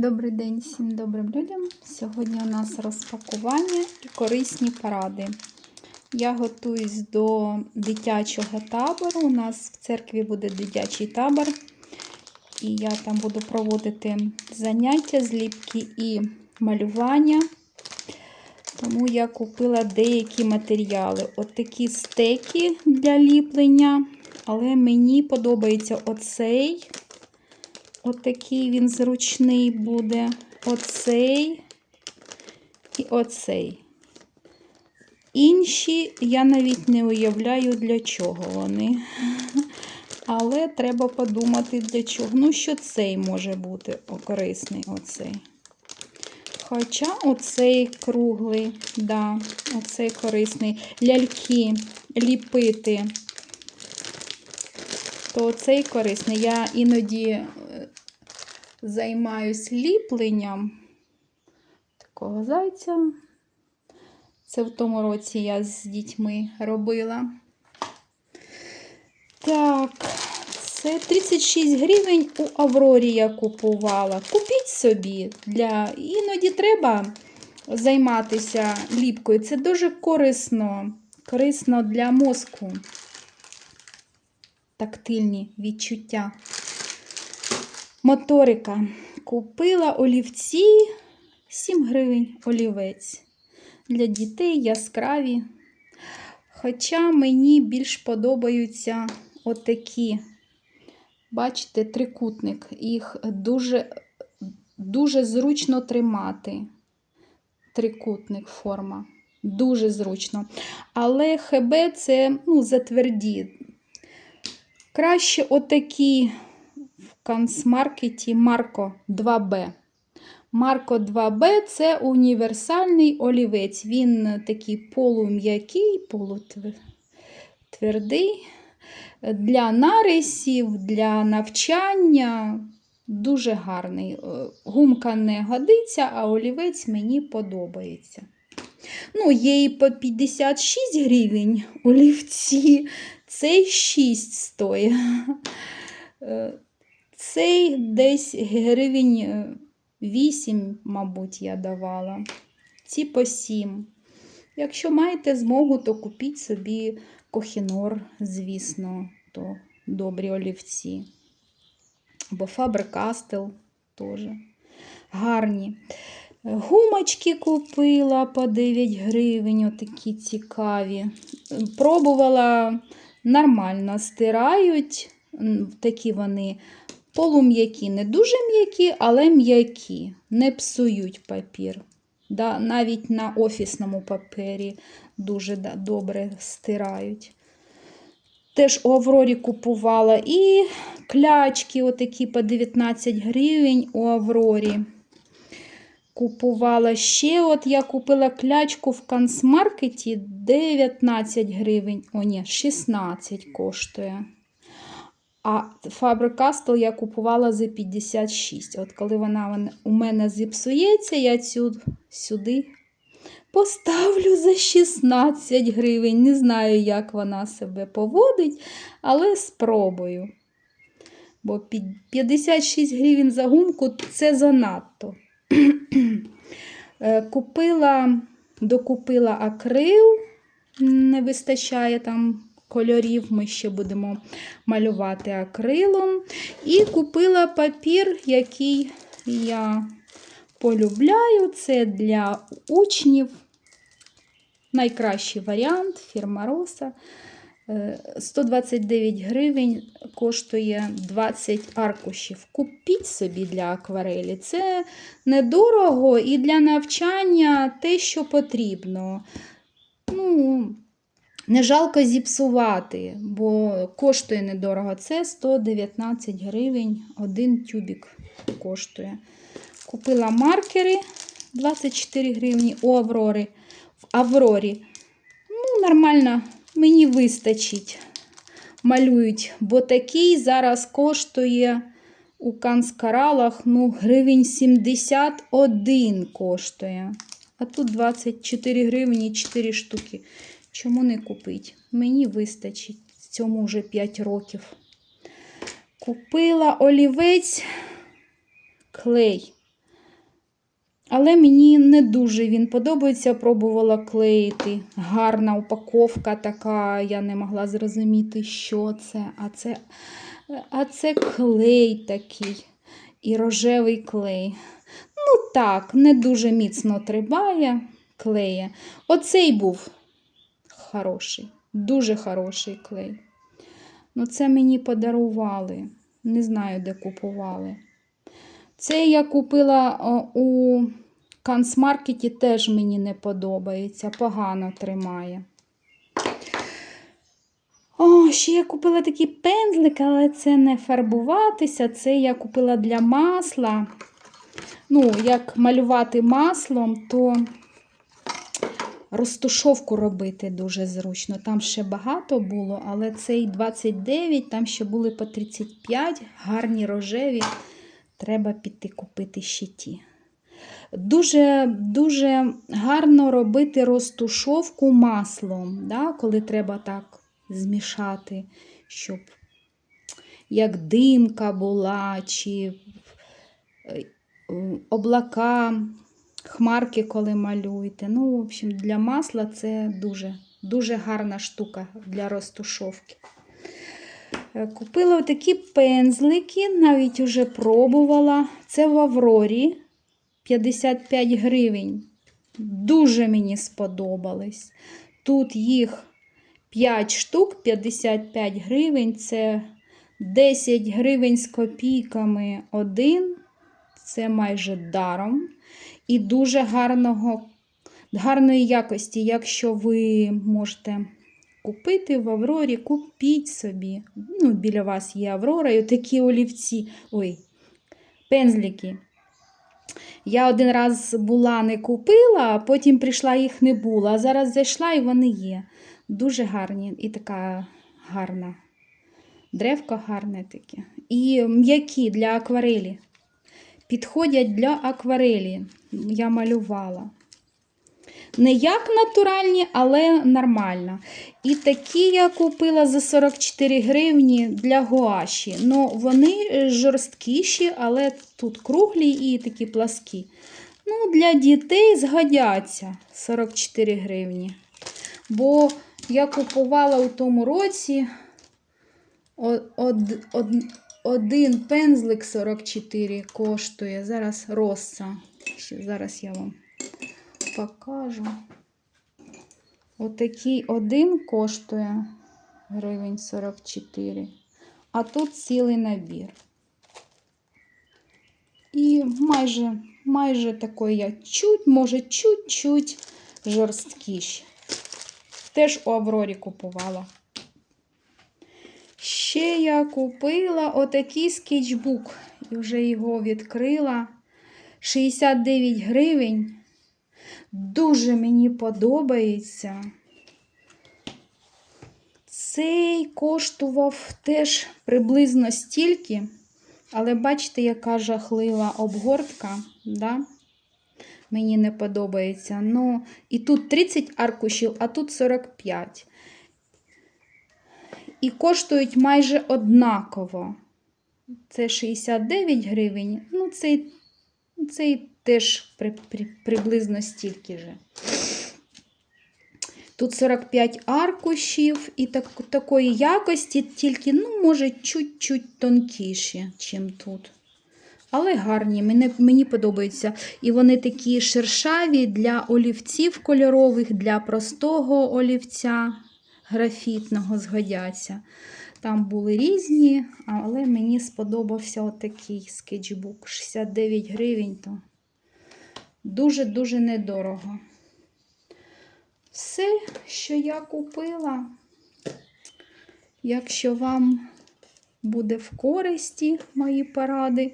Добрий день всім добрим людям. Сьогодні у нас розпакування і корисні поради. Я готуюсь до дитячого табору. У нас в церкві буде дитячий табор, і я там буду проводити заняття зліпки і малювання. Тому я купила деякі матеріали. От такі стеки для ліплення, але мені подобається оцей. Отакий він зручний буде. Оцей і оцей. Інші я навіть не уявляю, для чого вони. Але треба подумати, для чого. Ну, що цей може бути корисний оцей. Хоча оцей круглий, да, оцей корисний. Ляльки ліпити, то цей корисний. Я іноді займаюсь ліпленням такого зайця. Це в тому році я з дітьми робила. Так, це 36 гривень у Аврорі я купувала. Купіть собі, для іноді треба займатися ліпкою. Це дуже корисно, корисно для мозку. Тактильні відчуття. Моторика. Купила олівці 7 гривень олівець. Для дітей яскраві. Хоча мені більш подобаються отакі, бачите, трикутник. Їх дуже дуже зручно тримати. Трикутник форма. Дуже зручно. Але ХБ це ну, затверді. Краще отакі канцмаркеті Марко 2Б. Марко 2Б це універсальний олівець. Він такий полум'який, полутвердий. Для нарисів, для навчання дуже гарний. Гумка не годиться, а олівець мені подобається. Ну, є і по 56 гривень олівці, цей 6 стоїть. Цей десь гривень 8, мабуть, я давала. Ці по 7. Якщо маєте змогу, то купіть собі кохінор, звісно, то добрі олівці. Або Фабер-Кастел теж гарні. Гумочки купила по 9 гривень, отакі цікаві. Пробувала нормально, стирають, такі вони полум'які, не дуже м'які, але м'які, не псують папір. Да, Навіть на офісному папері дуже да, добре стирають. Теж у Аврорі купувала і клячки, отакі по 19 гривень у Аврорі. Купувала ще, от я купила клячку в канцмаркеті 19 гривень, о, ні, 16 коштує. А Faber-Castell я купувала за 56. От коли вона у мене зіпсується, я цю сюди поставлю за 16 гривень. Не знаю, як вона себе поводить, але спробую. Бо 56 гривень за гумку це занадто. Купила, докупила акрил, не вистачає там кольорів ми ще будемо малювати акрилом. І купила папір, який я полюбляю. Це для учнів. Найкращий варіант фірма Роса. 129 гривень коштує 20 аркушів. Купіть собі для акварелі. Це недорого і для навчання те, що потрібно. Ну, не жалко зіпсувати, бо коштує недорого. Це 119 гривень, один тюбік коштує. Купила маркери 24 гривні у Аврори. В Аврорі. Ну, нормально, мені вистачить. Малюють, бо такий зараз коштує у канцкаралах, ну, гривень 71 коштує. А тут 24 гривні 4 штуки. Чому не купити? Мені вистачить цьому вже 5 років. Купила олівець клей. Але мені не дуже він подобається, пробувала клеїти. Гарна упаковка така, я не могла зрозуміти, що це. А це, а це клей такий. І рожевий клей. Ну так, не дуже міцно трибає, клеє. Оцей був хороший, дуже хороший клей. Ну, це мені подарували. Не знаю, де купували. Це я купила у канцмаркеті, теж мені не подобається, погано тримає. О, ще я купила такий пензлик, але це не фарбуватися. Це я купила для масла. Ну, як малювати маслом, то розтушовку робити дуже зручно. Там ще багато було, але цей 29, там ще були по 35, гарні рожеві. Треба піти купити ще ті. Дуже дуже гарно робити розтушовку маслом, да, коли треба так змішати, щоб як димка була, чи е, облака, хмарки, коли малюєте. Ну, в общем, для масла це дуже, дуже гарна штука для розтушовки. Е, Купила такі пензлики, навіть уже пробувала. Це в Аврорі 55 гривень. Дуже мені сподобались. Тут їх 5 штук, 55 гривень. Це 10 гривень з копійками один. Це майже даром. І дуже гарного, гарної якості, якщо ви можете купити в Аврорі, купіть собі. Ну, біля вас є Аврора, і такі олівці, ой, пензлики. Я один раз була не купила, а потім прийшла, їх не було. А зараз зайшла і вони є. Дуже гарні і така гарна. Древко гарне таке. І м'які для акварелі. Підходять для акварелі. Я малювала. Не як натуральні, але нормально. І такі я купила за 44 гривні для гуаші. Ну, вони жорсткіші, але тут круглі і такі пласкі. Ну, Для дітей згодяться 44 гривні. Бо я купувала у тому році од, один пензлик 44 коштує. Зараз роса. Зараз я вам покажу. Отакий один коштує гривень 44, а тут цілий набір. І майже, майже такий я чуть, може, чуть-чуть жорсткіші. Теж у Аврорі купувала. Ще я купила отакий скетчбук. І вже його відкрила. 69 гривень. Дуже мені подобається. Цей коштував теж приблизно стільки, але бачите, яка жахлива обгортка, да? мені не подобається. Ну, і тут 30 аркушів, а тут 45. І коштують майже однаково. Це 69 гривень, ну, цей, цей теж при, при, приблизно стільки же. Тут 45 аркушів і так, такої якості, тільки, ну, може, чуть-чуть тонкіші, ніж тут. Але гарні, мені, мені подобаються. І вони такі шершаві для олівців кольорових, для простого олівця графітного згодяться. Там були різні, але мені сподобався отакий скетчбук. 69 гривень. то Дуже-дуже недорого. Все, що я купила, якщо вам буде в користі мої поради,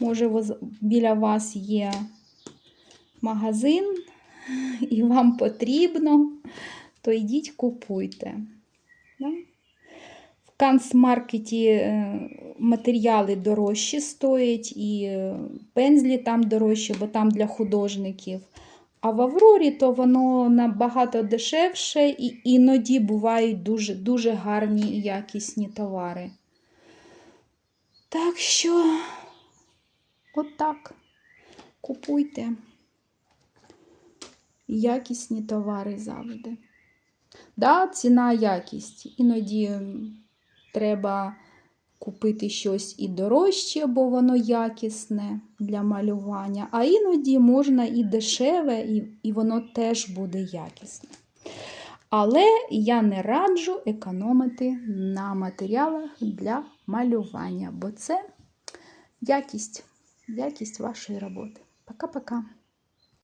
може, біля вас є магазин, і вам потрібно, то йдіть купуйте. В канцмаркеті матеріали дорожчі стоять, і пензлі там дорожчі, бо там для художників. А в Аврорі то воно набагато дешевше і іноді бувають дуже дуже гарні і якісні товари. Так що, отак, купуйте. якісні товари завжди. Да, ціна якість. Іноді треба купити щось і дорожче, бо воно якісне для малювання, а іноді можна і дешеве, і, і воно теж буде якісне. Але я не раджу економити на матеріалах для малювання, бо це якість, якість вашої роботи. Пока-пока.